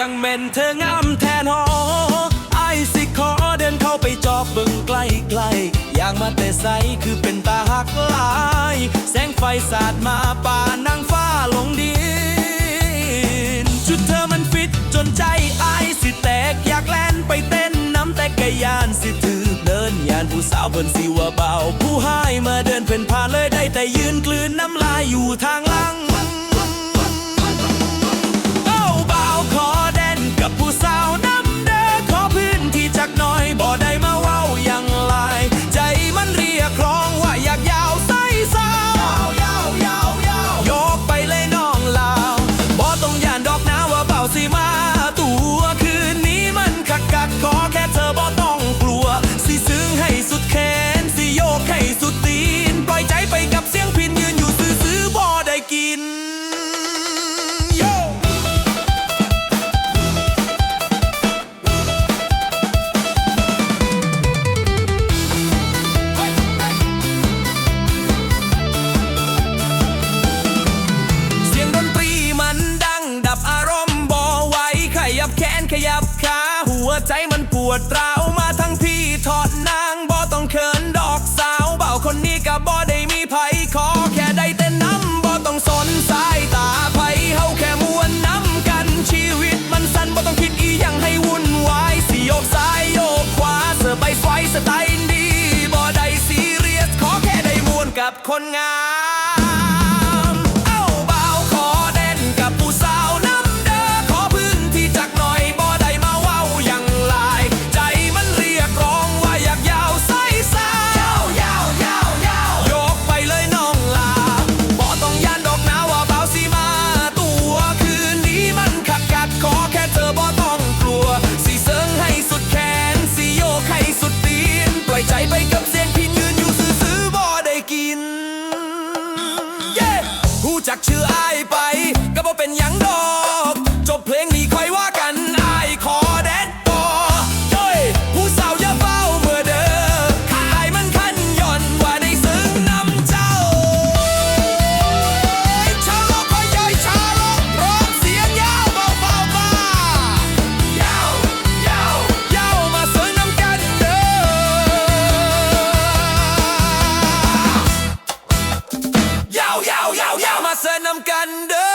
จังเม่นเธองามแทนหอไอสิขอเดินเข้าไปจอบเบิ่งใกล้ๆอย่างมาแต่ใสคือเป็นตาหักลาย แสงไฟสาดมาป่านางฟ้าลงดิน ชุดเธอมันฟิตจนใจไอสิแตกอยากแล่นไปเต้นน้ำแต่กะยานสิถือเดินยานผู้สาวเพิ่นสิว่าเบา ผู้ให้มาเดินเพ่นผ่านเลยได้แต่ยืนกลืนน้ำลายอยู่ทาง ใจมันปวดร้าวมาทั้งพี่ถอดนางบ่ต้องเขินดอกสาวเบาคนนี้ก็บ่ได้มีไผขอแค่ได้แต่น้ำบ่ต้องสนสายตาไผเฮาแค่มวนน้ำกันชีวิตมันสั้นบ่ต้องคิดอีหยังให้วุ่นวายสิโยกซ้ายโยกขวาเสือไปไฟสไตล์ดีบ่ได้ซีเรียสขอแค่ได้มวนกับคนงาม หูจักำกันเด้อ